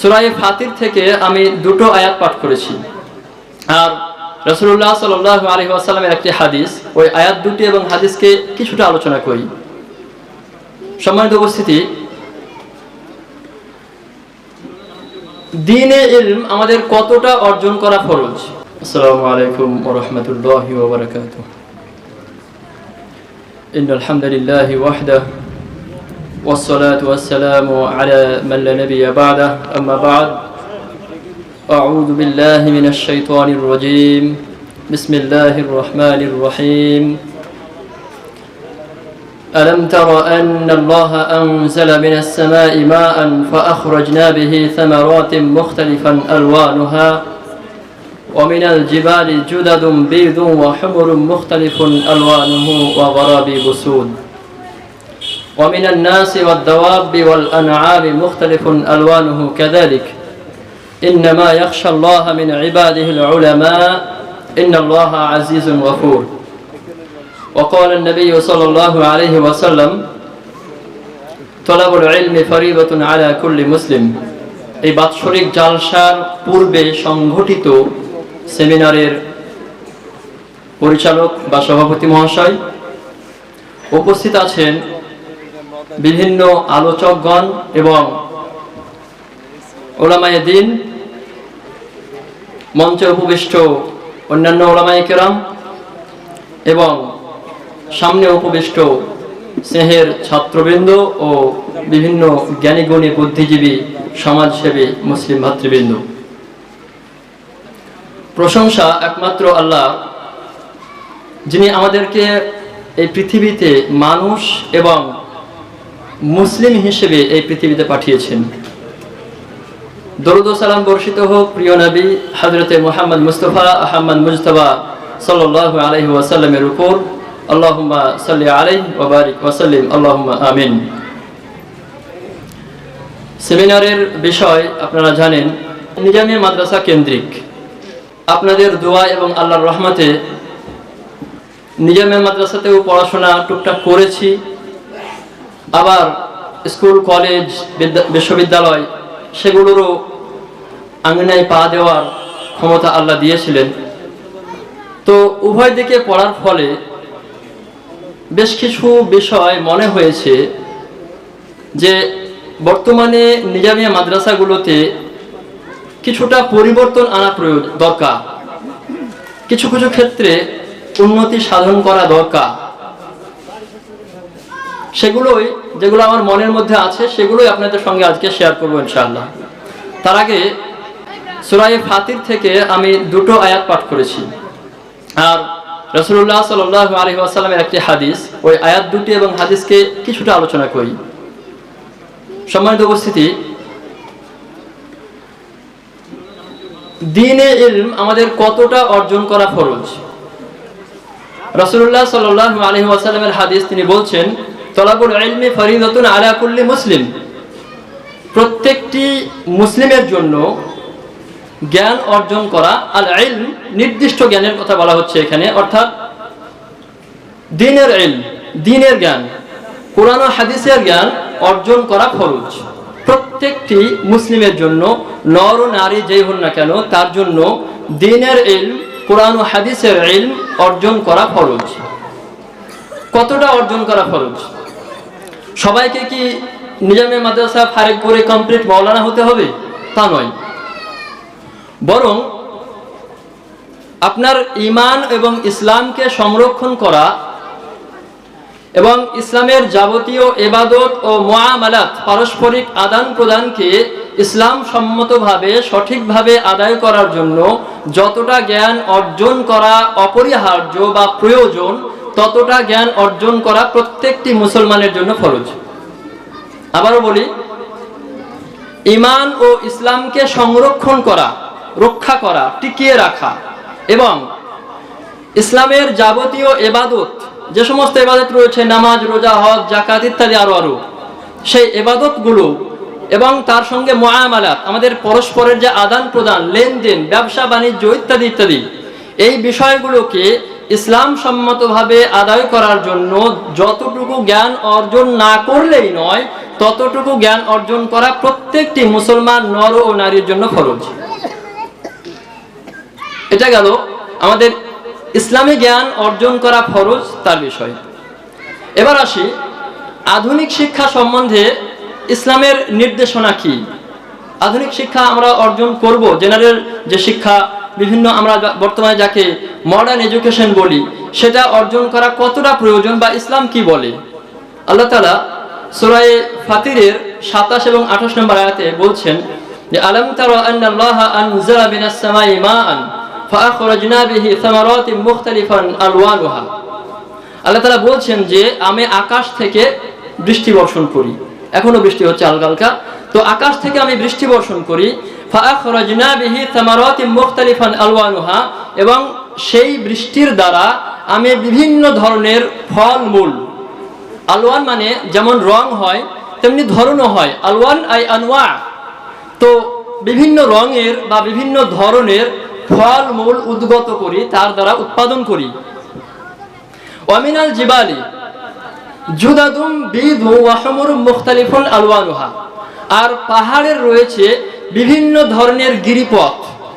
সুরাই ফাতির থেকে আমি দুটো আয়াত পাঠ করেছি। আর রসুল্লাহ সাল আলী আসালামের একটি হাদিস, ওই আয়াত দুটি এবং হাদিসকে কিছুটা আলোচনা করি। সম্মানিত উপস্থিতি, দিনে ইলম আমাদের কতটা অর্জন করা ফরজ? আসসালামু আলাইকুম ওরহমতুল্লাহ ওবরাকাত ইন আলহামদুলিল্লাহ ওয়াহদা والصلاة والسلام على من لا نبي بعده. أما بعد أعوذ بالله من الشيطان الرجيم. بسم الله الرحمن الرحيم. ألم تر أن الله أنزل من السماء ماء فأخرجنا به ثمرات مختلفا ألوانها ومن الجبال جدد بيض وحمر مختلف ألوانه وغرابيب سود. ومن الناس والدواب والأنعام مختلف ألوانه كذلك إنما يخشى الله من عباده العلماء إن الله عزيز غفور وقال النبي صلى الله عليه وسلم طلب العلم فريضة على كل مسلم এই বাৎসরিক জালসার পূর্বে সংঘটিত সেমিনারের পরিচালক বা সভাপতি মহাশয় উপস্থিত আছেন বিভিন্ন আলোচকগণ এবং ওলামায়ে দিন, মঞ্চে উপবিষ্ট অন্যান্য ওলামায়ে কেরাম এবং সামনে উপবিষ্ট স্নেহের ছাত্রবৃন্দ ও বিভিন্ন জ্ঞানীগুণী বুদ্ধিজীবী, সমাজসেবী, মুসলিম ভাতৃবৃন্দ। প্রশংসা একমাত্র আল্লাহ, যিনি আমাদেরকে এই পৃথিবীতে মানুষ এবং মুসলিম হিসেবে এই পৃথিবীতে পাঠিয়েছেন। সালাম বর্ষিত হোক, প্রিয় নবী হজরতে মোহাম্মদ মুস্তফা আহমদ মুজতবা সাল আলহি ওয়াসাল্লামের উপর। আল্লাহুম্মা সাল্লি আলাইহি ওয়া বারিক ওয়া আমিন। সেমিনারের বিষয় আপনারা জানেন মাদ্রাসা কেন্দ্রিক। আপনাদের দোয়া এবং আল্লাহর রহমতে নিজামিয়া মাদ্রাসাতেও পড়াশোনা টুকটাক করেছি। আবার স্কুল, কলেজ বিশ্ববিদ্যালয়, সেগুলোরও আঙ্গনায় পা দেওয়ার ক্ষমতা আল্লাহ দিয়েছিলেন। তো উভয় দিকে পড়ার ফলে বেশ কিছু বিষয় মনে হয়েছে যে বর্তমানে নিজামিয়া মাদ্রাসাগুলোতে কিছুটা পরিবর্তন আনা প্রয়োজন দরকার। কিছু কিছু ক্ষেত্রে উন্নতি সাধন করা দরকার। সেগুলোই যেগুলো আমার মনের মধ্যে আছে, সেগুলোই আপনাদের সঙ্গে আজকে শেয়ার করব ইনশাআল্লাহ। তার আগে সুরাই ফাতির থেকে আমি দুটো আয়াত পাঠ করেছি। আর রসুল্লাহ সাল আলহি আসাল্লামের একটি হাদিস, ওই আয়াত দুটি এবং হাদিসকে কিছুটা আলোচনা করি। সম্মানিত উপস্থিতি, দিনে ইলম আমাদের কতটা অর্জন করা ফরজ? রসুল্লাহ সাল আসাল্লামের হাদিস তিনি বলছেন তলাবুল ইলমি ফরিদতুন আলা মুসলিম। প্রত্যেকটি মুসলিমের জন্য জ্ঞান অর্জন করা, আল ইলম, নির্দিষ্ট জ্ঞানের কথা বলা হচ্ছে এখানে, অর্থাৎ দিনের ইলম, দিনের জ্ঞান, কোরআন হাদিসের জ্ঞান অর্জন করা ফরজ। প্রত্যেকটি মুসলিমের জন্য, নর নারী যেই হন না কেন, তার জন্য দিনের ইলম, কোরআন হাদিসের ইলম অর্জন করা ফরজ। কতটা অর্জন করা ফরজ? সবাইকে কি নিজামে মাদ্রাসা ফারেক কমপ্লিট মৌলানা হতে হবে? তা নয়। বরং আপনার ইমান এবং ইসলামকে সংরক্ষণ করা এবং ইসলামের যাবতীয় এবাদত ও মোয়ামালাত পারস্পরিক আদান প্রদানকে ইসলাম সম্মতভাবে, সঠিকভাবে আদায় করার জন্য যতটা জ্ঞান অর্জন করা অপরিহার্য বা প্রয়োজন ততটা জ্ঞান অর্জন করা প্রত্যেকটি মুসলমানের জন্য ফরজ। আবারও বলি ইমান ও ইসলামকে সংরক্ষণ করা, রক্ষা করা, টিকিয়ে রাখা এবং ইসলামের যাবতীয় এবাদত, যে সমস্ত এবাদত রয়েছে, নামাজ, রোজা, হজ জাকাত ইত্যাদি আরও আরও, সেই এবাদতগুলো এবং তার সঙ্গে মোয়ামালাত আমাদের পরস্পরের যে আদান প্রদান লেনদেন ব্যবসা বাণিজ্য ইত্যাদি ইত্যাদি, এই বিষয়গুলোকে ইসলাম সম্মতভাবে আদায় করার জন্য যতটুকু জ্ঞান অর্জন না করলেই নয়, ততটুকু জ্ঞান অর্জন করা প্রত্যেকটি মুসলমান নর ও নারীর জন্য ফরজ। এটা গেল আমাদের ইসলামী জ্ঞান অর্জন করা ফরজ তার বিষয়। এবার আসি, আধুনিক শিক্ষা সম্বন্ধে ইসলামের নির্দেশনা কি? আধুনিক শিক্ষা আমরা অর্জন করব, জেনারেল যে শিক্ষা বিভিন্ন আমরা বর্তমানে যাকে মডার্ন এডুকেশন বলি, সেটা অর্জন করা কতটা প্রয়োজন বা ইসলাম কি বলে? আল্লাহ তালা সুরায়ে ফাতিরের সাতাশ এবং আঠাশ নম্বর আয়াতে বলছেন যে, আলম আল্লাহ বলছেন যে, আমি আকাশ থেকে বৃষ্টি বর্ষণ করি। এখনও বৃষ্টি হচ্ছে হালকা তো আকাশ থেকে আমি বৃষ্টি বর্ষণ করি ফাআখরাজনা বিহি সামারাতিন মুখতালিফান আলওয়ানুহা এবং সেই বৃষ্টির দ্বারা আমি বিভিন্ন ধরনের ফল মূল আলওয়ান মানে যেমন রং হয়, তেমনি ধরনও হয়, আলওয়ান আই আনোয়া তো বিভিন্ন রঙের বা বিভিন্ন ধরনের ফল মূল উদ্গত করি, তার দ্বারা উৎপাদন করি। ওয়ামিনাল জিবালি, জুদাদুম, বিদু ওয়াহমুর মুখতালিফুন আলওয়ানুহা। আর পাহাড়ের রয়েছে বিভিন্ন ধরনের গিরিপথ।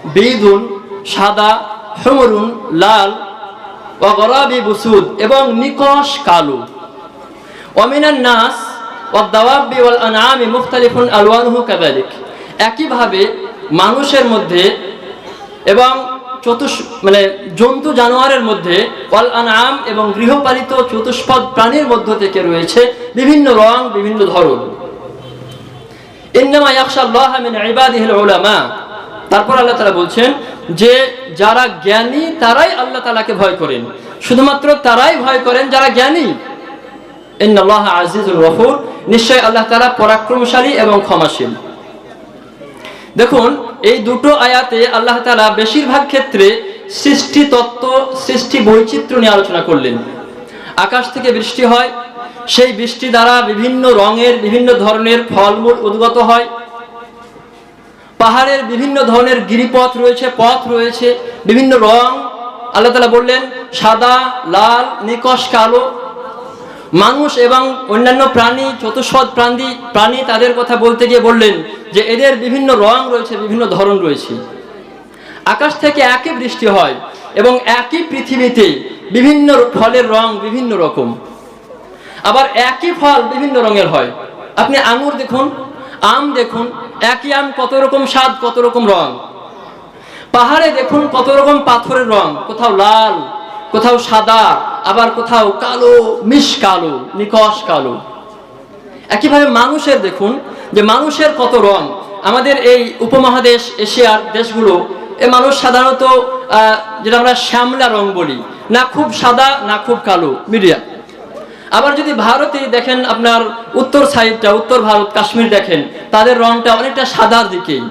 বিদুন, সাদা, হমরুন, লাল ওয়াগরাবি বুসুদ এবং নিকশ কালো। ওয়ামিনান নাস ওয়াদ-দাওয়াবি ওয়াল আনআমি মুখতালিফুন আলওয়ানুহু কাযালিক। একইভাবে মানুষের মধ্যে এবং চতুষ মানে জন্তু জানোয়ারের মধ্যে ওয়াল আনআম এবং গৃহপালিত চতুষ্পদ প্রাণীর মধ্য থেকে রয়েছে বিভিন্ন রং, বিভিন্ন ধরন ইন্নামা ইয়াখশাল্লাহ মিন ইবাদিহিল উলামা তারপর আল্লাহ তাআলা বলছেন যে যারা জ্ঞানী, তারাই আল্লাহ তাআলাকে ভয় করেন। শুধুমাত্র তারাই ভয় করেন যারা জ্ঞানী। ইন্নাল্লাহ আজিজুল গফুর। নিশ্চয় আল্লাহ তাআলা পরাক্রমশালী এবং ক্ষমাশীল। দেখুন, এই দুটো আয়াতে আল্লাহ তালা বেশিরভাগ ক্ষেত্রে সৃষ্টি তত্ত্ব, সৃষ্টি বৈচিত্র্য নিয়ে আলোচনা করলেন। আকাশ থেকে বৃষ্টি হয় সেই বৃষ্টি দ্বারা বিভিন্ন রঙের, বিভিন্ন ধরনের ফলমূল উদ্গত হয়। পাহাড়ের বিভিন্ন ধরনের গিরিপথ রয়েছে, পথ রয়েছে, বিভিন্ন রং। আল্লাহ তাআলা বললেন, সাদা, লাল, নিকশ, কালো। মানুষ এবং অন্যান্য প্রাণী, চতুষ্পদ প্রাণী প্রাণী তাদের কথা বলতে গিয়ে বললেন যে এদের বিভিন্ন রং রয়েছে, বিভিন্ন ধরন রয়েছে। আকাশ থেকে একই বৃষ্টি হয় এবং একই পৃথিবীতে বিভিন্ন ফলের রং বিভিন্ন রকম। আবার একই ফল বিভিন্ন রঙের হয়। আপনি আঙুর দেখুন, আম দেখুন, একই আম কত রকম স্বাদ, কত রকম রং। পাহাড়ে দেখুন কত রকম পাথরের রং, কোথাও লাল, কোথাও সাদা, আবার কোথাও কালো মিশ কালো, নিকশ কালো। একইভাবে মানুষের দেখুন যে মানুষের কত রং। আমাদের এই উপমহাদেশ, এশিয়ার দেশগুলো, এ মানুষ সাধারণত যেটা আমরা শ্যামলা রং বলি, না খুব সাদা, না খুব কালো মিডিয়া আবার যদি ভারতে দেখেন আপনার উত্তর সাইডটা, উত্তর ভারত, কাশ্মীর দেখেন, তাদের রংটা অনেকটা সাদার দিকেই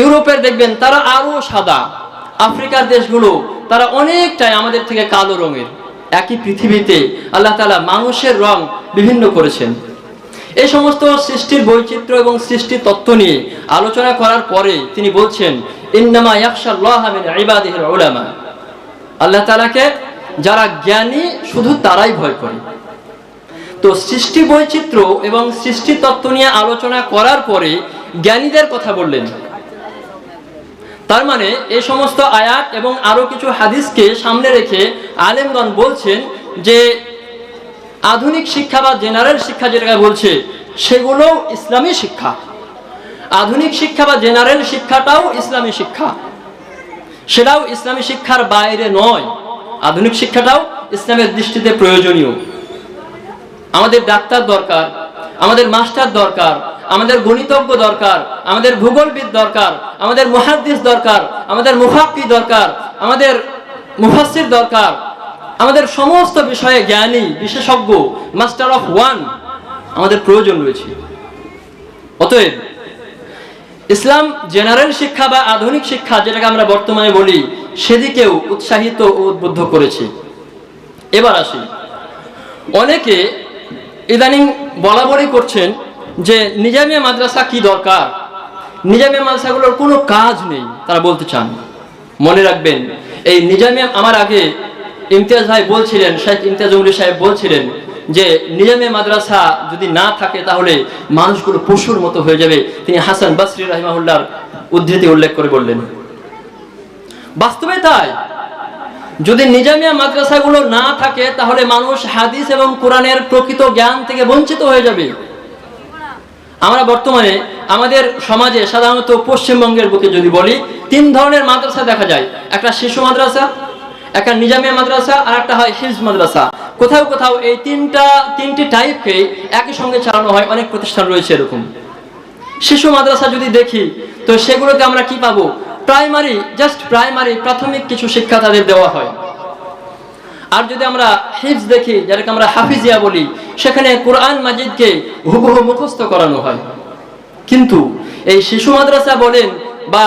ইউরোপের দেখবেন, তারা আরও সাদা। আফ্রিকার দেশগুলো, তারা অনেকটাই আমাদের থেকে কালো রঙের। একই পৃথিবীতে আল্লাহ তালা মানুষের রং বিভিন্ন করেছেন। এই সমস্ত সৃষ্টির বৈচিত্র্য এবং সৃষ্টি তত্ত্ব নিয়ে আলোচনা করার পরে তিনি বলছেন, ইন্নামা আল্লাহ তালাকে যারা জ্ঞানী, শুধু তারাই ভয় করে। তো সৃষ্টি বৈচিত্র্য এবং সৃষ্টি তত্ত্ব নিয়ে আলোচনা করার পরে জ্ঞানীদের কথা বললেন। তার মানে এই সমস্ত আয়াত এবং আরও কিছু হাদিসকে সামনে রেখে আলেমগণ বলছেন যে, আধুনিক শিক্ষা বা জেনারেল শিক্ষা যেটাকে বলছে সেগুলো ইসলামী শিক্ষা। আধুনিক শিক্ষা বা জেনারেল শিক্ষাটাও ইসলামী শিক্ষা। সেটাও ইসলামী শিক্ষার বাইরে নয়। আধুনিক শিক্ষাটাও ইসলামের দৃষ্টিতে প্রয়োজনীয়। আমাদের ডাক্তার দরকার, আমাদের মাস্টার দরকার, আমাদের গণিতজ্ঞ দরকার, আমাদের ভূগোলবিদ দরকার, আমাদের মুহাদ্দিস দরকার, আমাদের মুফাক্কি দরকার, আমাদের মুফাসসির দরকার, আমাদের সমস্ত বিষয়ে জ্ঞানী, বিশেষজ্ঞ, মাস্টার অফ ওয়ান আমাদের প্রয়োজন রয়েছে। অতএব, ইসলাম জেনারেল শিক্ষা বা আধুনিক শিক্ষা যেটাকে আমরা বর্তমানে বলি, সেদিকেও উৎসাহিত ও উদ্বুদ্ধ করেছে। এবার আসি। অনেকে ইদানিং বলি করছেন যে নিজামিয়া মাদ্রাসা কি দরকার? নিজামিয়া মাদ্রাসাগুলোর কোনো কাজ নেই, তারা বলতে চান। মনে রাখবেন, এই নিজামিয়া আমার আগে ইমতিয়াজ ভাই বলছিলেন, শেখ ইমতিয়াজ উমরি সাহেব বলছিলেন যে নিজামে মাদ্রাসা যদি না থাকে তাহলে মানুষগুলো পশুর মতো হয়ে যাবে। তিনি হাসান বাসরি রাহিমাহুল্লাহর উদ্ধৃতি উল্লেখ করে বললেন। বাস্তবে তাই যদি নিজামিয়া মাদ্রাসাগুলো না থাকে, তাহলে মানুষ হাদিস এবং কোরআনের প্রকৃত জ্ঞান থেকে বঞ্চিত হয়ে যাবে। আমরা বর্তমানে আমাদের সমাজে সাধারণত পশ্চিমবঙ্গের বুকে যদি বলি, তিন ধরনের মাদ্রাসা দেখা যায়। একটা শিশু মাদ্রাসা, একটা নিজামিয়া মাদ্রাসা, আর একটা হয় হিলস মাদ্রাসা। কোথাও কোথাও এই তিনটা, তিনটি টাইপকে একই সঙ্গে চালানো হয়, অনেক প্রতিষ্ঠান রয়েছে এরকম। শিশু মাদ্রাসা যদি দেখি, তো সেগুলোতে আমরা কি পাবো? প্রাইমারি জাস্ট প্রাইমারি, প্রাথমিক কিছু শিক্ষা তাদের দেওয়া হয়। আর যদি আমরা হিফজ দেখি যাদেরকে আমরা হাফিজিয়া বলি, সেখানে কোরআন মাজিদকে হুবহু মুখস্থ করানো হয়। কিন্তু এই শিশু মাদ্রাসা বলেন বা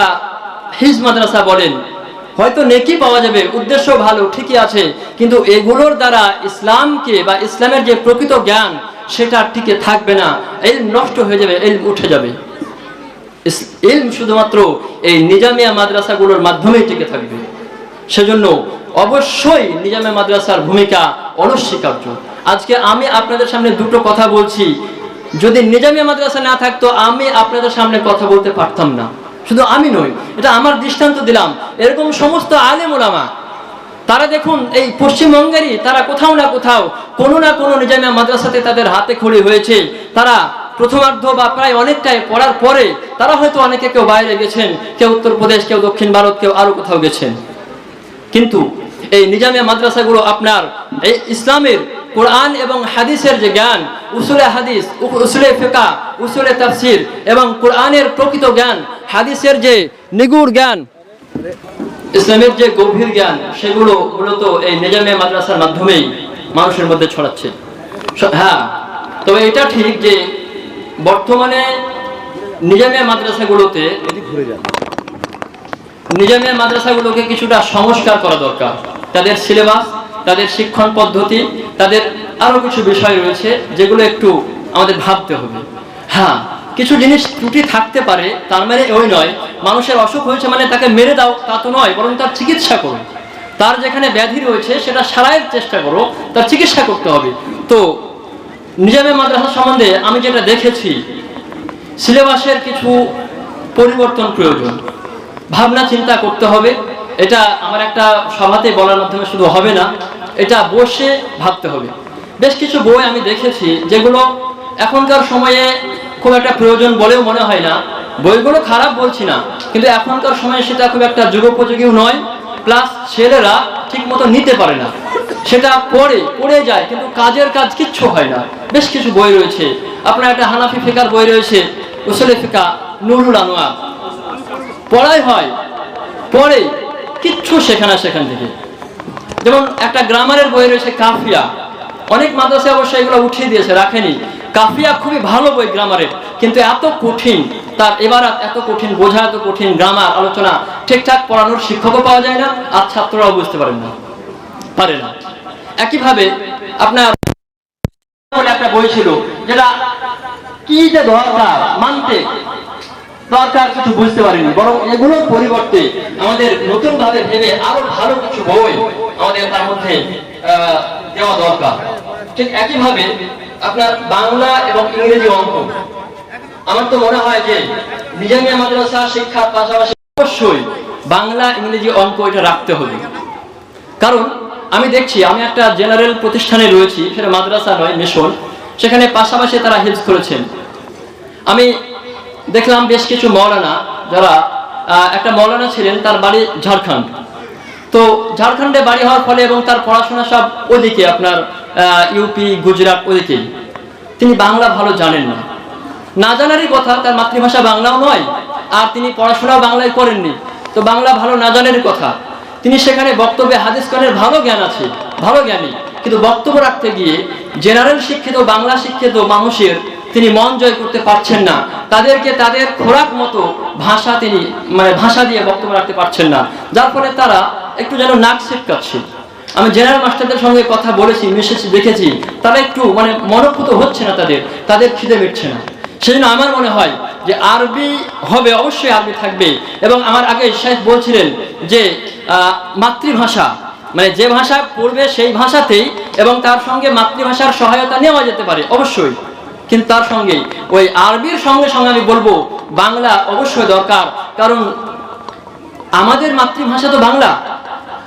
হিজ মাদ্রাসা বলেন, হয়তো নেকি পাওয়া যাবে, উদ্দেশ্য ভালো, ঠিকই আছে, কিন্তু এগুলোর দ্বারা ইসলামকে বা ইসলামের যে প্রকৃত জ্ঞান, সেটা টিকে থাকবে না। এই নষ্ট হয়ে যাবে এই উঠে যাবে। ইলম শুধুমাত্র এই নিজামিয়া মাদ্রাসাগুলোর মাধ্যমেই টিকে থাকবে। সেজন্য অবশ্যই নিজামিয়া মাদ্রাসার ভূমিকা অনস্বীকার্য। আজকে আমি আপনাদের সামনে দুটো কথা বলছি। যদি নিজামিয়া মাদ্রাসা না থাকতো, আমি আপনাদের সামনে কথা বলতে পারতাম না। শুধু আমি নই, এটা আমার দৃষ্টান্ত দিলাম। এরকম সমস্ত আলেম ওলামা, তারা দেখুন, এই পশ্চিমবঙ্গেরই তারা কোথাও না কোথাও কোনো না কোনো নিজামিয়া মাদ্রাসাতে তাদের হাতে খড়ি হয়েছে। তারা প্রথমার্ধ বা প্রায় অনেকটাই পড়ার পরে তারা হয়তো অনেকে কেউ বাইরে গেছেন, কেউ উত্তরপ্রদেশ, কেউ দক্ষিণ ভারত, কেউ আরও কোথাও গেছেন। কিন্তু এই নিজামিয়া মাদ্রাসাগুলো আপনার এই ইসলামের কোরআন এবং হাদিসের যে জ্ঞান, উসুলে হাদিস উসুলে ফেকা, উসুলে তাফসির এবং কোরআনের প্রকৃত জ্ঞান, হাদিসের যে নিগুড় জ্ঞান, ইসলামের যে গভীর জ্ঞান, সেগুলো মূলত এই নিজামিয়া মাদ্রাসার মাধ্যমেই মানুষের মধ্যে ছড়াচ্ছে। হ্যাঁ তবে এটা ঠিক যে বর্তমানে নিজামিয়া মাদ্রাসাগুলোতে নিজামিয়া মাদ্রাসাগুলোকে কিছুটা সংস্কার করা দরকার। তাদের সিলেবাস তাদের শিক্ষণ পদ্ধতি তাদের আরও কিছু বিষয় রয়েছে যেগুলো একটু আমাদের ভাবতে হবে। হ্যাঁ কিছু জিনিস ত্রুটি থাকতে পারে তার মানে ওই নয় মানুষের অসুখ হয়েছে মানে তাকে মেরে দাও তা তো নয় বরং তার চিকিৎসা করো। তার যেখানে ব্যাধি রয়েছে সেটা সারাইয়ের চেষ্টা করো তার চিকিৎসা করতে হবে। তো নিজামে মাদ্রাসা সম্বন্ধে আমি যেটা দেখেছি, সিলেবাসের কিছু পরিবর্তন প্রয়োজন। ভাবনা, চিন্তা করতে হবে। এটা আমার একটা সভাতে বলার মাধ্যমে শুধু হবে না, এটা বসে ভাবতে হবে। বেশ কিছু বই আমি দেখেছি যেগুলো এখনকার সময়ে খুব একটা প্রয়োজন বলেও মনে হয় না। বইগুলো খারাপ বলছি না, কিন্তু এখনকার সময়ে সেটা খুব একটা যুগোপযোগীও নয়। প্লাস ছেলেরা ঠিক মতো নিতে পারে না। সেটা পড়ে পড়ে যায়, কিন্তু কাজের কাজ কিচ্ছু হয় না। বেশ কিছু বই রয়েছে। আপনার একটা হানাফি ফিকার বই রয়েছে, উসলে ফিকা, নুরুল আনোয়ার। পড়াই হয় পরে কিচ্ছু শেখে সেখান থেকে। যেমন একটা গ্রামারের বই রয়েছে, কাফিয়া। অনেক মাদ্রাসায় অবশ্যই এগুলো উঠিয়ে দিয়েছে, রাখেনি। কাফিয়া খুবই ভালো বই গ্রামারের, কিন্তু এত কঠিন, তার এবার এত কঠিন, বোঝা এত কঠিন গ্রামার, আলোচনা ঠিকঠাক পড়ানোর শিক্ষকও পাওয়া যায় না, আর ছাত্ররাও বুঝতে পারেন না। পারে না। একইভাবে আপনার বলে একটা বই ছিল, যেটা কি যে দরকার, মানতে দরকার কিছু বুঝতে পারিনি, বরং এগুলোর পরিবর্তে আমাদের নতুন ভাবে ভেবে আরও ভালো কিছু বই আমাদের তার মধ্যে দেওয়া দরকার। ঠিক একইভাবে আপনার বাংলা এবং ইংরেজি অঙ্ক। আমার তো মনে হয় যে নিজামিয়া মাদ্রাসা শিক্ষার পাশাপাশি অবশ্যই বাংলা, ইংরেজি অঙ্ক এটা রাখতে হবে। কারণ আমি দেখছি, আমি একটা জেনারেল প্রতিষ্ঠানে রয়েছি, সেটা মাদ্রাসা নয় মিশন সেখানে পাশাপাশি তারা হেল্প করেছেন। আমি দেখলাম বেশ কিছু মৌলানা, যারা একটা মৌলানা ছিলেন, তার বাড়ি ঝাড়খণ্ড। তো ঝাড়খণ্ডে বাড়ি হওয়ার ফলে এবং তার পড়াশোনা সব ওদিকে, আপনার ইউপি গুজরাট ওদিকে। তিনি বাংলা ভালো জানেন না। না জানারই কথা, তার মাতৃভাষা বাংলাও নয়, আর তিনি পড়াশোনাও বাংলায় করেননি। তো বাংলা ভালো না জানারই কথা। তিনি সেখানে বক্তব্যে হাদিস কানের ভালো জ্ঞান আছে, ভালো জ্ঞানী। কিন্তু বক্তব্য রাখতে গিয়ে জেনারেল শিক্ষিত, বাংলা শিক্ষিত মানুষের তিনি মন জয় করতে পারছেন না। তাদেরকে তাদের খোরাক মতো ভাষা তিনি মানে ভাষা দিয়ে বক্তব্য রাখতে পারছেন না। যার ফলে তারা একটু যেন নাক ছিটকাচ্ছে। আমি জেনারেল মাস্টারদের সঙ্গে কথা বলেছি, মিশেছি, দেখেছি। তারা একটু মানে মনোভূত হচ্ছে না তাদের তাদের খিদে মিটছে না। সেজন্য আমার মনে হয় যে আরবি হবে, অবশ্যই আরবি থাকবে। এবং আমার আগে শেখ বলছিলেন যে মাতৃভাষা। মানে যে ভাষা পড়বে সেই ভাষাতেই এবং তার সঙ্গে মাতৃভাষার সহায়তা নেওয়া যেতে পারে, অবশ্যই। কিন্তু তার সঙ্গে ওই আরবির সঙ্গে সঙ্গে আমি বলব, বাংলা অবশ্যই দরকার। কারণ আমাদের মাতৃভাষা তো বাংলা।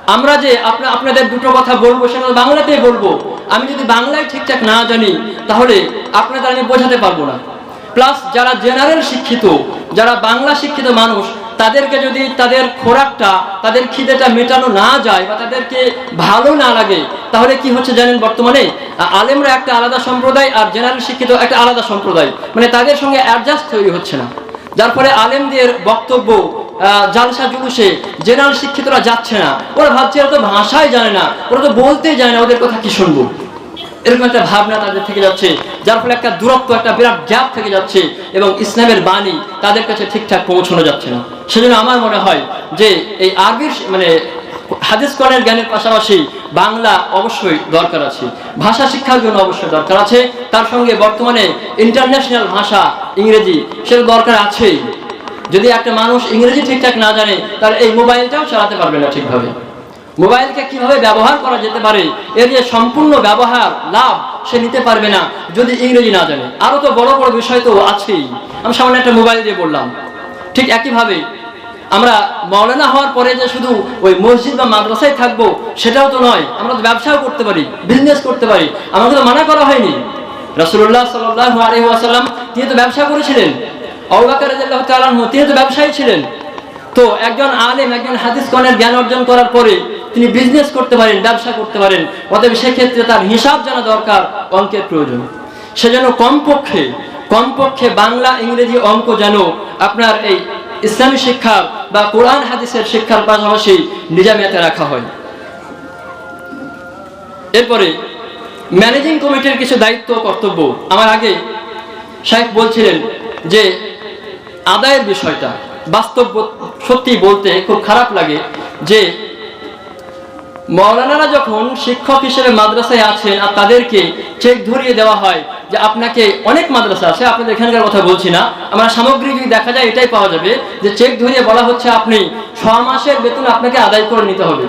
আমরা যে আপনা- আপনাদের দুটো কথা বলব, সেটা বাংলাতেই বলব। আমি যদি বাংলায় ঠিকঠাক না জানি, তাহলে আপনাদের আমি বোঝাতে পারব না। প্লাস যারা জেনারেল শিক্ষিত, যারা বাংলা শিক্ষিত মানুষ তাদেরকে যদি তাদের খোরাকটা, তাদের খিদেটা মেটানো না যায় বা তাদেরকে ভালো না লাগে, তাহলে কি হচ্ছে জানেন বর্তমানে? আলেমরা একটা আলাদা সম্প্রদায় আর জেনারেল শিক্ষিত একটা আলাদা সম্প্রদায়। মানে তাদের সঙ্গে অ্যাডজাস্ট তৈরি হচ্ছে না। যার ফলে আলেমদের বক্তব্য জালসা জুলুসে জেনারেল শিক্ষিতরা যাচ্ছে না। ওরা ভাবছে ওরা তো ভাষাই জানে না, ওরা তো বলতেই জানে না ওদের কথা কি শুনব। এরকম একটা ভাবনা তাদের থেকে যাচ্ছে, যার ফলে একটা দূরত্ব, একটা বিরাট গ্যাপ থেকে যাচ্ছে এবং ইসলামের বাণী তাদের কাছে ঠিকঠাক পৌঁছানো যাচ্ছে না। সেজন্য আমার মনে হয় যে এই আরবির মানে হাদিস করের জ্ঞানের পাশাপাশি বাংলা অবশ্যই দরকার আছে। ভাষা শিক্ষার জন্য অবশ্যই দরকার আছে। তার সঙ্গে বর্তমানে ইন্টারন্যাশনাল ভাষা, ইংরেজি, সেটা দরকার আছেই। যদি একটা মানুষ ইংরেজি ঠিকঠাক না জানে, তাহলে এই মোবাইলটাও চালাতে পারবে না ঠিকভাবে। মোবাইলকে কীভাবে ব্যবহার করা যেতে পারে এর যে সম্পূর্ণ ব্যবহার, লাভ সে নিতে পারবে না, যদি ইংরেজি না জানে। আরও তো বড় বড় বিষয় তো আছেই। আমি সামনে একটা মোবাইল দিয়ে বললাম। ঠিক একইভাবে, আমরা মৌলানা হওয়ার পরে যে শুধু ওই মসজিদ বা মাদ্রাসায় থাকব, সেটাও তো নয়। আমরা তো ব্যবসাও করতে পারি বিজনেস করতে পারি। আমাকে তো মানা করা হয়নি। রাসূলুল্লাহ সাল্লাল্লাহু আলাইহি ওয়াসাল্লাম, তিনি তো ব্যবসা করেছিলেন। আবু বকর রাদিয়াল্লাহু তাআলা আনহু, তিনি তো ব্যবসায়ী ছিলেন। তো একজন আলেম, একজন হাদিস কনের জ্ঞান অর্জন করার পরে তিনি বিজনেস করতে পারেন, ব্যবসা করতে পারেন, অতএব সেক্ষেত্রে তার হিসাব জানা দরকার, অঙ্কের প্রয়োজন। সেজন্য কমপক্ষে কমপক্ষে বাংলা ইংরেজি অঙ্ক যেন আপনার এই ইসলামী শিক্ষার বা কোরআন হাদিসের শিক্ষার পাশাপাশি নিজামিয়াতে রাখা হয়। এরপরে ম্যানেজিং কমিটির কিছু দায়িত্ব কর্তব্য। আমার আগে সাহেব বলছিলেন যে, আদায়ের বিষয়টা বাস্তব সত্যি বলতে খুব খারাপ লাগে যে মৌলানারা যখন শিক্ষক হিসেবে মাদ্রাসায় আছেন আর তাদেরকে চেক ধরিয়ে দেওয়া হয় যে আপনাকে অনেক মাদ্রাসা আছে, আপনাদের এখানকার কথা বলছি না। আমরা সামগ্রিক যদি দেখা যায়, এটাই পাওয়া যাবে যে চেক ধরিয়ে বলা হচ্ছে আপনি ছ মাসের বেতন আপনাকে আদায় করে নিতে হবে।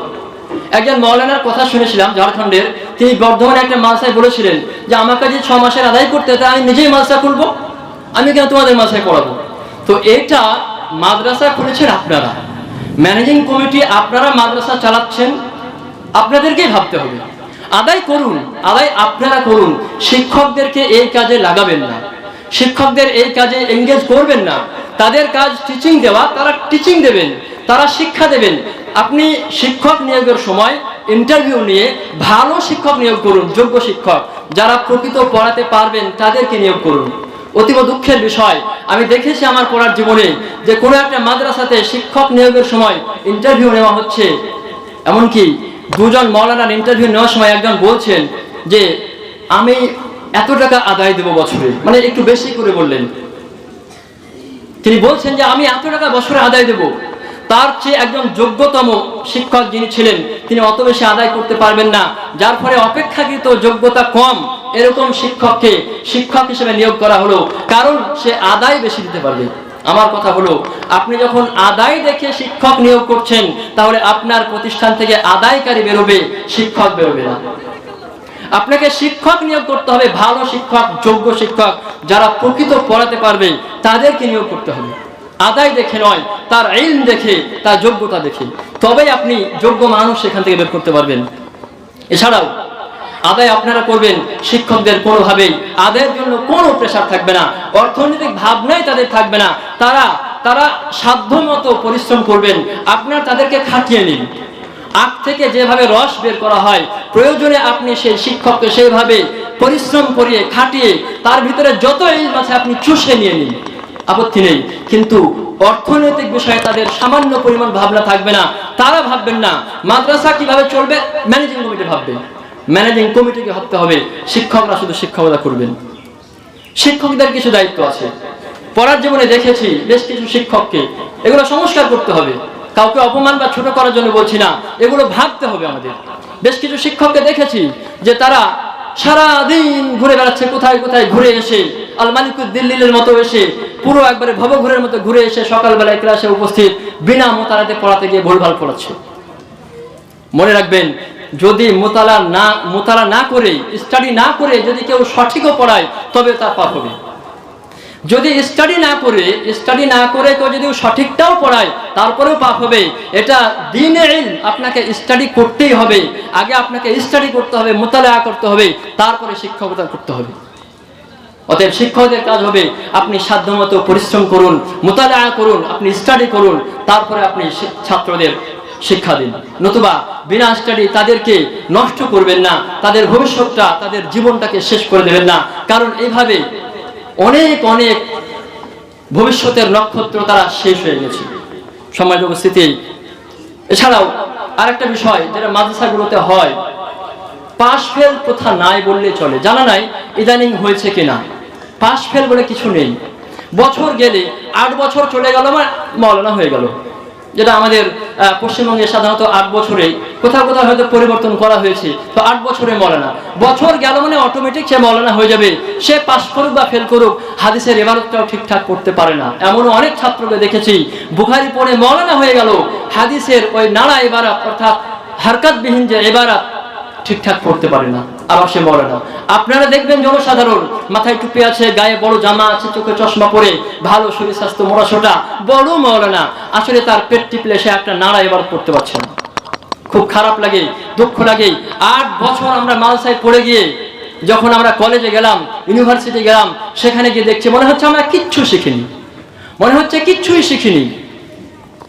একজন মৌলানার কথা শুনেছিলাম, ঝাড়খণ্ডের। তিনি বর্ধমানে একটা মাদ্রাসায় বলেছিলেন যে, আমাকে যদি ছ মাসের আদায় করতে তাহলে আমি নিজেই মাদ্রাসা খুলবো? আমি কেন তোমাদের মাদ্রাসায় পড়াবো? তো এটা মাদ্রাসা খুলেছেন আপনারা। ম্যানেজিং কমিটি আপনারা মাদ্রাসা চালাচ্ছেন। আপনাদেরকেই ভাবতে হবে। আদায় করুন, আদায় আপনারা করুন। শিক্ষকদেরকে এই কাজে লাগাবেন না। শিক্ষকদের এই কাজে এঙ্গেজ করবেন না। তাদের কাজ টিচিং দেওয়া, তারা টিচিং দেবেন, তারা শিক্ষা দেবেন। আপনি শিক্ষক নিয়োগের সময় ইন্টারভিউ নিয়ে ভালো শিক্ষক নিয়োগ করুন, যোগ্য শিক্ষক। যারা প্রকৃত পড়াতে পারবেন, তাদেরকে নিয়োগ করুন। অতীব দুঃখের বিষয়। আমি দেখেছি আমার পড়ার জীবনে যে কোনো একটা মাদ্রাসাতে শিক্ষক নিয়োগের সময় ইন্টারভিউ নেওয়া হচ্ছে। এমনকি দুজন মৌলানার ইন্টারভিউ নেওয়ার সময় একজন বলছেন যে, আমি এত টাকা আদায় দেবো বছরে। মানে একটু বেশি করে বললেন। তিনি বলছেন যে, আমি এত টাকা বছরে আদায় দেব। তার চেয়ে একজন যোগ্যতম শিক্ষক যিনি ছিলেন, তিনি অত বেশি আদায় করতে পারবেন না। যার ফলে অপেক্ষাকৃত যোগ্যতা কম। এরকম শিক্ষককে শিক্ষক হিসেবে নিয়োগ করা হলো, কারণ সে আদায় বেশি দিতে পারবে। আমার কথা হলো, আপনি যখন আদায় দেখে শিক্ষক নিয়োগ করছেন, তাহলে আপনার প্রতিষ্ঠান থেকে আদায়কারী বেরোবে, শিক্ষক বেরোবে না। আপনাকে শিক্ষক নিয়োগ করতে হবে, ভালো শিক্ষক, যোগ্য শিক্ষক, যারা প্রকৃত পড়াতে পারবে, তাদেরকে নিয়োগ করতে হবে। আদায় দেখে নয়, তার আইন দেখে, তার যোগ্যতা দেখে। তবেই আপনি যোগ্য মানুষ সেখান থেকে বের করতে পারবেন। এছাড়াও আদায় আপনারা করবেন শিক্ষকদের কোনোভাবেই। আদায়ের জন্য কোনো প্রেশার থাকবে না। অর্থনৈতিক ভাবনাই তাদের থাকবে না। তারা তারা সাধ্যমতো পরিশ্রম করবেন। আপনার তাদেরকে খাটিয়ে নিন। আখ থেকে যেভাবে রস বের করা হয়, প্রয়োজনে আপনি সেই শিক্ষককে সেইভাবে পরিশ্রম করিয়ে, খাটিয়ে, তার ভিতরে যত ইলম আছে আপনি চুষে নিয়ে নিন। আপত্তি নেই। কিন্তু অর্থনৈতিক বিষয়ে তাদের সামান্য পরিমাণ ভাবনা থাকবে না। তারা ভাববেন না, মাদ্রাসা কীভাবে চলবে ম্যানেজিং কমিটি ভাববে। ম্যানেজিং কমিটিকে ভাবতে হবে, শিক্ষকরা শুধু শিক্ষকতা করবেন। শিক্ষকদের কিছু দায়িত্ব আছে। পড়ার জীবনে দেখেছি বেশ কিছু শিক্ষককে এগুলো সংস্কার করতে হবে। কাউকে অপমান বা ছোট করার জন্য বলছি না, এগুলো ভাবতে হবে আমাদের। বেশ কিছু শিক্ষককে দেখেছি যে তারা সারা দিন ঘুরে বেড়াচ্ছে, কোথায় কোথায় ঘুরে এসে, আল মালিকুদ দিল্লির মতো এসে, পুরো একবারে ভবঘুরের মতো ঘুরে এসে সকালবেলায় ক্লাসে উপস্থিত, বিনা মোতারাতে পড়াতে গিয়ে ভুলভাল পড়াচ্ছে। মনে রাখবেন যদি মোতালা না মোতালা না করে স্টাডি না করে যদি কেউ সঠিকও পড়ায়, তবে তার পাপ হবে। যদি স্টাডি না করে স্টাডি না করে কেউ যদি সঠিকটাও পড়ায়, তারপরেও পাপ হবে। এটা দিনে আপনাকে স্টাডি করতেই হবে। আগে আপনাকে স্টাডি করতে হবে মোতালা করতে হবে, তারপরে শিক্ষকতা করতে হবে। অতএব শিক্ষকদের কাজ হবে, আপনি সাধ্যমতো পরিশ্রম করুন মোতালা করুন, আপনি স্টাডি করুন, তারপরে আপনি ছাত্রদের শিক্ষা দিন। নতুবা বিনা স্টাডি তাদেরকে নষ্ট করবেন না, তাদের ভবিষ্যৎটা, তাদের জীবনটাকে শেষ করে দেবেন না। কারণ এইভাবে অনেক অনেক ভবিষ্যতের নক্ষত্র তারা শেষ হয়ে গেছে। সমাজ উপস্থিতি, এছাড়াও আরেকটা বিষয় যেটা মাদ্রাসাগুলোতে হয়, পাশ ফেল প্রথা নাই বললে চলে। জানা নাই ইদানিং হয়েছে কিনা? পাশ ফেল বলে কিছু নেই। বছর গেলে আট বছর চলে গেল আমার মৌলানা হয়ে গেল। যেটা আমাদের পশ্চিমবঙ্গে সাধারণত আট বছরে কোথাও কোথাও হয়তো পরিবর্তন করা হয়েছে, তো আট বছরে মৌলানা। বছর গেল মানে অটোমেটিক সে মৌলানা হয়ে যাবে। সে পাশ করুক বা ফেল করুক, হাদিসের এবারতটাও ঠিকঠাক করতে পারে না। এমনও অনেক ছাত্রকে দেখেছি, বুখারি পড়ে মৌলানা হয়ে গেল, হাদিসের ওই নাড়া এবারাত অর্থাৎ হারকাতবিহীন যে এবারাত ঠিকঠাক করতে পারে না। আবার সে মরে না আপনারা দেখবেন জনসাধারণ মাথায় টুপি আছে, গায়ে বড় জামা আছে, চোখে চশমা পরে ভালো শরীর স্বাস্থ্য মোড়াছোটা বড় মৌলানা, আসলে তার পেট টিপলে সে একটা নাড়া এবার করতে পারছে না। খুব খারাপ লাগে, দুঃখ লাগে। আট বছর আমরা মালসায় পড়ে গিয়ে যখন আমরা কলেজে গেলাম, ইউনিভার্সিটি গেলাম, সেখানে গিয়ে দেখছি মনে হচ্ছে আমরা কিচ্ছু শিখিনি। মনে হচ্ছে কিচ্ছুই শিখিনি।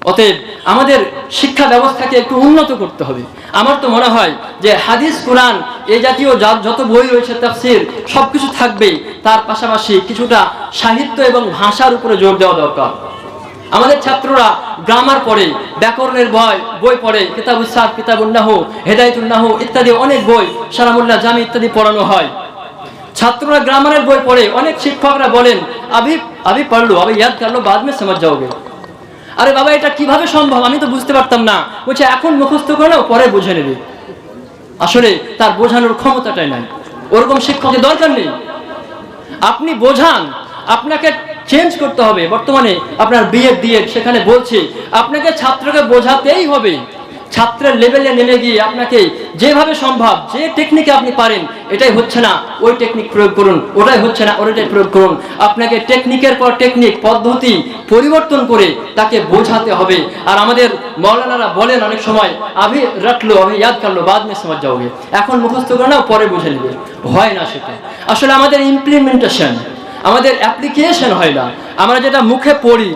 অতএব আমাদের শিক্ষা ব্যবস্থাকে একটু উন্নত করতে হবে। আমার তো মনে হয় যে হাদিস, কোরআন এই জাতীয় যত বই রয়েছে, তাফসির সব কিছু থাকবে তার পাশাপাশি কিছুটা সাহিত্য এবং ভাষার উপরে জোর দেওয়া দরকার। আমাদের ছাত্ররা গ্রামার পড়ে, ব্যাকরণের বই বই পড়ে কিতাব উসাদ কিতাব উন্নাহ হেদায়তুল্লাহ ইত্যাদি অনেক বই, সালামুল্লাহ জামি ইত্যাদি পড়ানো হয়। ছাত্ররা গ্রামারের বই পড়ে, অনেক শিক্ষকরা বলেন, আবি আবি পড়ল, আবি ইয়াদ করল, বাদ মে সমাজ যাওগে। আরে বাবা, এটা কীভাবে সম্ভব? আমি তো বুঝতে পারতাম না। বলছে, এখন মুখস্থ করে নাও, পরে বুঝে নেবে। আসলে তার বোঝানোর ক্ষমতাটাই নাই। ওরকম শিক্ষকের দরকার নেই। আপনি বোঝান, আপনাকে চেঞ্জ করতে হবে। বর্তমানে আপনার বিএড ডিএড সেখানে বলছে, আপনাকে ছাত্রকে বোঝাতেই হবে। ছাত্রের লেভেলে নেমে গিয়ে আপনাকে যেভাবে সম্ভব যে টেকনিকে আপনি পারেন, এটাই হচ্ছে না। ওই টেকনিক প্রয়োগ করুন, ওটাই হচ্ছে না, ওটাই প্রয়োগ করুন। আপনাকে টেকনিকের পর টেকনিক পদ্ধতি পরিবর্তন করে তাকে বোঝাতে হবে। আর আমাদের মৌলানারা বলেন অনেক সময়, আভি রাখল আমি ইয়াদ করল, বাদ মে সমাজ যাওগে। এখন মুখস্থ করে নাও পরে বুঝে নেবে। হয় না সেটা। আসলে আমাদের ইমপ্লিমেন্টেশন আমাদের অ্যাপ্লিকেশন হয় না। আমরা যেটা মুখে পড়ি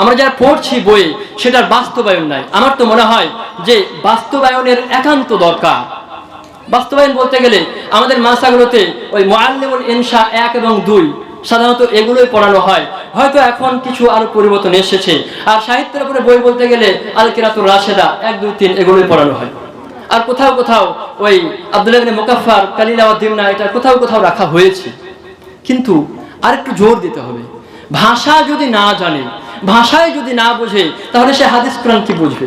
আমরা যারা পড়ছি বই সেটার বাস্তবায়ন নাই। আমার তো মনে হয় যে বাস্তবায়নের একান্ত দরকার। বাস্তবায়ন বলতে গেলে আমাদের মাসাগুলোতে ওই মোয়াল্লিমুল ইনসা এক এবং দুই, সাধারণত এগুলোই পড়ানো হয়। হয়তো এখন কিছু আরও পরিবর্তন এসেছে। আর সাহিত্যের উপরে বই বলতে গেলে আল কিরাতুর রাশেদা, এক, দুই, তিন, এগুলোই পড়ানো হয়। আর কোথাও কোথাও ওই আব্দুল্লাহ ইবনে মুকাফফার কালিলা দিমনা এটা কোথাও কোথাও রাখা হয়েছে। কিন্তু আরেকটু জোর দিতে হবে। ভাষা যদি না জানে ভাষায় যদি না বোঝে, তাহলে সে হাদিস কোরআন কি বুঝবে?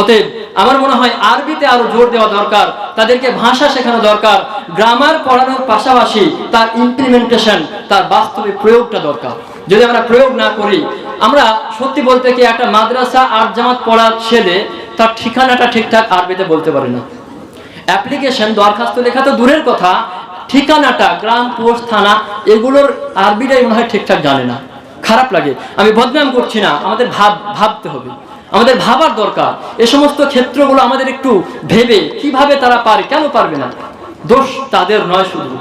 অতএব আমার মনে হয় আরবিতে আরও জোর দেওয়া দরকার, তাদেরকে ভাষা শেখানো দরকার, গ্রামার পড়ানোর পাশাপাশি তার ইমপ্লিমেন্টেশন তার বাস্তবে প্রয়োগটা দরকার। যদি আমরা প্রয়োগ না করি, আমরা সত্যি বলতে কি একটা মাদ্রাসা আট জামাত পড়ার ছেলে, তার ঠিকানাটা ঠিকঠাক আরবিতে বলতে পারে না। অ্যাপ্লিকেশন দরখাস্ত লেখা তো দূরের কথা, ঠিকানাটা, গ্রাম, পোস্ট, থানা, এগুলোর আরবিটাই মনে হয় ঠিকঠাক জানে না। খারাপ লাগে। আমি বদনাম করছি না, আমাদের ভাব, ভাবতে হবে। আমাদের ভাবার দরকার। এ সমস্ত ক্ষেত্রগুলো আমাদের একটু ভেবে কীভাবে তারা পারে, কেন পারবে না? দোষ তাদের নয় শুধু।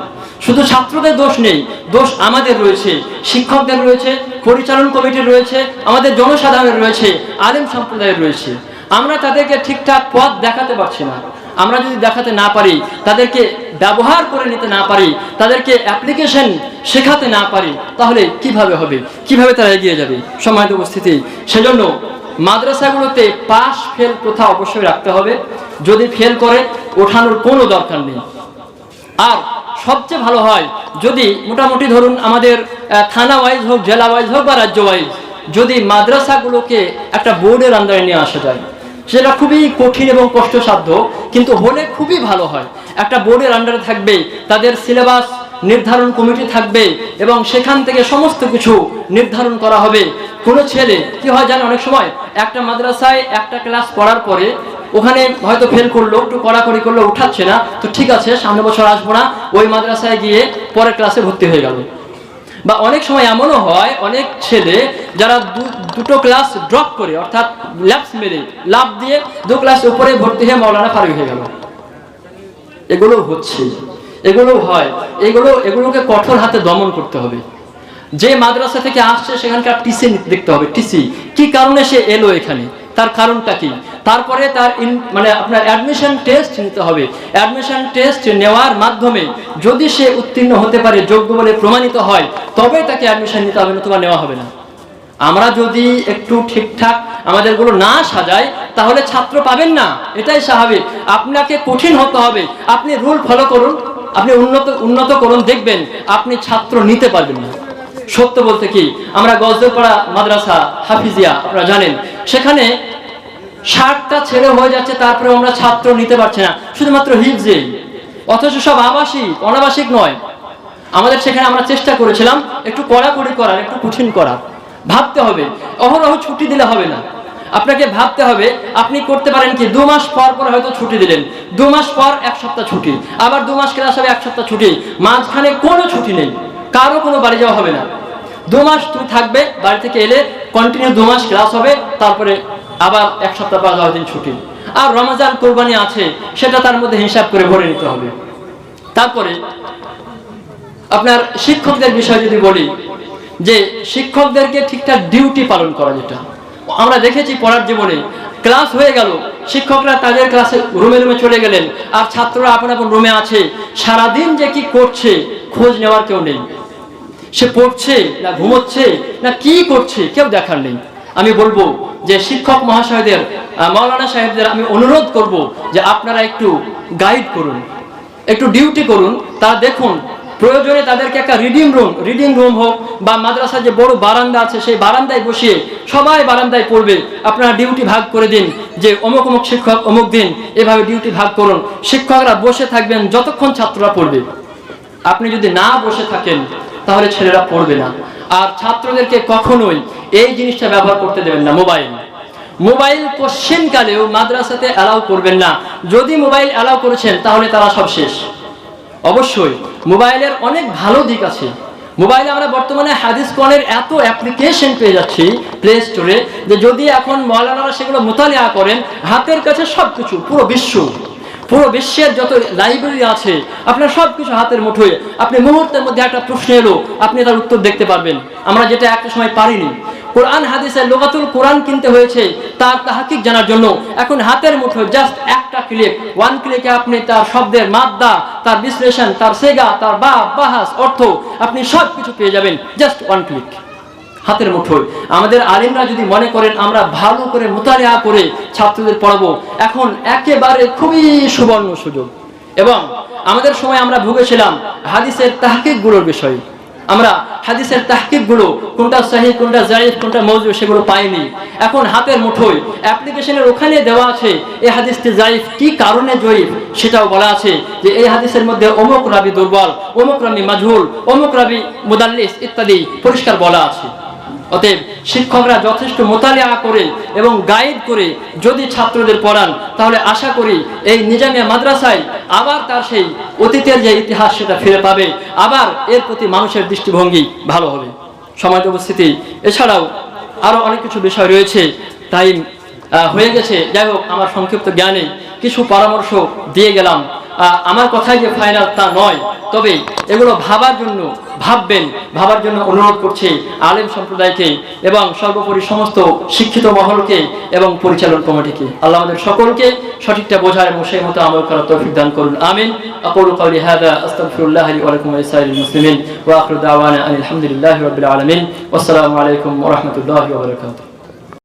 শুধু ছাত্রদের দোষ নেই, দোষ আমাদের রয়েছে। শিক্ষকদের রয়েছে, পরিচালন কমিটির রয়েছে, আমাদের জনসাধারণের রয়েছে, আলেম সম্প্রদায়ের রয়েছে। আমরা তাদেরকে ঠিকঠাক পথ দেখাতে পারছি না। আমরা যদি দেখাতে না পারি, তাদেরকে ব্যবহার করে নিতে না পারি, তাদেরকে অ্যাপ্লিকেশন শেখাতে না পারি, তাহলে কীভাবে হবে? কীভাবে তারা এগিয়ে যাবে? সময়ের উপস্থিতি, সেজন্য মাদ্রাসাগুলোতে পাস ফেল প্রথা অবশ্যই রাখতে হবে। যদি ফেল করে, ওঠানোর কোনো দরকার নেই। আর সবচেয়ে ভালো হয়, যদি মোটামুটি ধরুন আমাদের থানা ওয়াইজ হোক জেলা ওয়াইজ হোক বা রাজ্য ওয়াইজ যদি মাদ্রাসাগুলোকে একটা বোর্ডের আন্ডারে নিয়ে আসা যায়। সেটা খুবই কঠিন এবং কষ্টসাধ্য, কিন্তু হলে খুবই ভালো হয়। একটা বোর্ডের আন্ডারে থাকবে, তাদের সিলেবাস নির্ধারণ কমিটি থাকবে এবং সেখান থেকে সমস্ত কিছু নির্ধারণ করা হবে। কোনো ছেলে, কি হয় জানে অনেক সময়, একটা মাদ্রাসায় একটা ক্লাস পড়ার পরে ওখানে হয়তো ফেল করল, একটু কড়াকড়ি করল, উঠাচ্ছে না, তো ঠিক আছে, সামনে বছর আসব না, ওই মাদ্রাসায় গিয়ে পরের ক্লাসে ভর্তি হয়ে গেল। বা অনেক সময় এমনও হয়, অনেক ছেলে যারা দুটো ক্লাস ড্রপ করে, অর্থাৎ ল্যাপস মেরে লাভ দিয়ে দু ক্লাস উপরে ভর্তি হয়ে মৌলানা ফারুক হয়ে গেল। এগুলো হচ্ছে, এগুলো হয়, এগুলো, এগুলোকে কঠোর হাতে দমন করতে হবে। যে মাদ্রাসা থেকে আসছে, সেখানকার টিসি দেখতে হবে টিসি কি কারণে সে এলো এখানে? তার কারণটা কি? তারপরে তার ইন মানে আপনার অ্যাডমিশন টেস্ট নিতে হবে। অ্যাডমিশন টেস্ট নেওয়ার মাধ্যমে যদি সে উত্তীর্ণ হতে পারে, যোগ্য বলে প্রমাণিত হয়, তবে তাকে অ্যাডমিশন নিতে হবে, নতুবা নেওয়া হবে না। আমরা যদি একটু ঠিকঠাক আমাদেরগুলো না সাজাই, তাহলে ছাত্র পাবেন না। এটাই স্বাভাবিক। আপনাকে কঠিন হতে হবে। আপনি রুল ফলো করুন। আপনি উন্নত উন্নত করুন, দেখবেন আপনি ছাত্র নিতে পারবেন না। সত্য বলতে কি? আমরা গজদপাড়া মাদ্রাসা হাফিজিয়া, আপনারা জানেন। সেখানে ষাটটা ছেলে হয়ে যাচ্ছে, তারপরে আমরা ছাত্র নিতে পারছি না। শুধুমাত্র হিফজেই অথচ সব আবাসিক, অনাবাসিক নয়। আমাদের সেখানে আমরা চেষ্টা করেছিলাম একটু কড়াকড়ি করার, একটু কঠিন করার। ভাবতে হবে, অহরহ ছুটি দিলে হবে না। আপনাকে ভাবতে হবে, আপনি করতে পারেন কি, দু মাস পর পর হয়তো ছুটি দিলেন। দু মাস পর এক সপ্তাহ ছুটি। আবার দু মাস ক্লাস হবে, এক সপ্তাহ ছুটি। মাঝখানে কোনো ছুটি নেই। কারও কোনো বাড়ি যাওয়া হবে না। দু মাস তুমি থাকবে, বাড়ি থেকে এলে কন্টিনিউ দু মাস ক্লাস হবে, তারপরে আবার এক সপ্তাহ বা দশ দিন ছুটি। আর রমজান কোরবানি আছে, সেটা তার মধ্যে হিসাব করে ভরে নিতে হবে। তারপরে, আপনার শিক্ষকদের বিষয় যদি বলি, যে শিক্ষকদেরকে ঠিকঠাক ডিউটি পালন করা যেটা। আমরা দেখেছি পড়ার জীবনে, ক্লাস হয়ে গেল, শিক্ষকরা তাদের ক্লাসে রুমে রুমে চলে গেলেন, আর ছাত্ররা আপন আপন রুমে আছে, সারাদিন যে কি করছে, খোঁজ নেওয়ার কেউ নেই। সে পড়ছে না ঘুমোচ্ছে, না কি করছে, কেউ দেখার নেই। আমি বলব যে শিক্ষক মহাশয়দের মাওলানা সাহেবদের আমি অনুরোধ করব যে আপনারা একটু গাইড করুন, একটু ডিউটি করুন। তা দেখুন, প্রয়োজনে তাদেরকে একটা রিডিং রুম রিডিং রুম হোক বা মাদ্রাসার যে বড় বারান্দা আছে, সেই বারান্দায় বসিয়ে সবাই বারান্দায় পড়বে। আপনারা ডিউটি ভাগ করে দিন, যে অমুক অমুক শিক্ষক অমুক দিন, এভাবে ডিউটি ভাগ করুন। শিক্ষকরা বসে থাকবেন যতক্ষণ ছাত্ররা পড়বে। আপনি যদি না বসে থাকেন, তাহলে ছেলেরা পড়বে না। আর ছাত্রদেরকে কখনোই এই জিনিসটা ব্যবহার করতে দেবেন না, মোবাইল। মোবাইল কোশ্চেনকালেও মাদ্রাসাতে অ্যালাউ করবেন না। যদি মোবাইল অ্যালাউ করেছেন, তাহলে তারা সব শেষ। অবশ্যই, মোবাইলের অনেক ভালো দিক আছে। মোবাইলে আমরা বর্তমানে হাদিস কোরআনের এত অ্যাপ্লিকেশন পেয়ে যাচ্ছি প্লে স্টোরে যে যদি এখন মৌলানারা সেগুলো মোতালেয়া করেন, হাতের কাছে সব কিছু, পুরো বিশ্ব, পুরো বিশ্বের যত লাইব্রেরি আছে, আপনার সব কিছু হাতের মুঠোয়। আপনি মুহূর্তের মধ্যে একটা প্রশ্ন এলো, আপনি তার উত্তর দেখতে পারবেন। আমরা যেটা একটা সময় পারিনি। কোরআন হাদিসের লোকাতুল কোরআন কিনতে হয়েছে তার তাহাকিক জানার জন্য। এখন হাতের মুঠোয় জাস্ট একটা ক্লিক ওয়ান ক্লিকে আপনি তার শব্দের মাদ্দা, তার বিশ্লেষণ, তার সেগা, তার বা বাহাস, অর্থ, আপনি সব কিছু পেয়ে যাবেন জাস্ট ওয়ান ক্লিক হাতের মুঠোয়। আমাদের আলিমরা যদি মনে করেন, আমরা ভালো করে মোতালেয়া করে ছাত্রদের পড়াবো, এখন একেবারে খুবই সুবর্ণ সুযোগ। এবং আমাদের সময় আমরা ভুগেছিলাম হাদিসের তাহকিকগুলোর বিষয়ে। আমরা হাদিসের তাহকিবগুলো কোনটা সাহি, কোনটা জাহিদ কোনটা মৌজু সেগুলো পাইনি। এখন হাতের মুঠোয় অ্যাপ্লিকেশনের ওখানে দেওয়া আছে এই হাদিসটি জাইফ কি কারণে জয়ীফ? সেটাও বলা আছে যে এই হাদিসের মধ্যে অমুক রাবি দুর্বল, অমুক রাবি মাঝুল অমুক রাবি মুদাল্লিস ইত্যাদি পরিষ্কার বলা আছে। অতএব শিক্ষকরা যথেষ্ট মোতালেয়া করে এবং গাইড করে যদি ছাত্রদের পড়ান, তাহলে আশা করি এই নিজামিয়া মাদ্রাসায় আবার তার সেই অতীতের যে ইতিহাস সেটা ফিরে পাবে। আবার এর প্রতি মানুষের দৃষ্টিভঙ্গি ভালো হবে। সমাজ উপস্থিতি এছাড়াও আরও অনেক কিছু বিষয় রয়েছে, তাই হয়ে গেছে। যাই হোক, আমার সংক্ষিপ্ত জ্ঞানে কিছু পরামর্শ দিয়ে গেলাম। আমার কথাই যে ফাইনাল তা নয়, তবে এগুলো ভাবার জন্য ভাববেন, ভাবার জন্য অনুরোধ করছে আলেম সম্প্রদায়কে এবং সর্বোপরি সমস্ত শিক্ষিত মহলকে এবং পরিচালন কমিটিকে। আল্লাহ আমাদের সকলকে সঠিকটা বোঝার এবং সেই মতো আমল করার তৌফিক দান করুন। আমিন। লি ওয়া লাকুম ওয়া লিসাইরিল মুসলিমিন ওয়া আখিরু দাওয়ানা আনিল হামদুলিল্লাহি রাব্বিল আলামিন ওয়াসসালামু আলাইকুম ওয়া রাহমাতুল্লাহি ওয়া বারাকাতুহু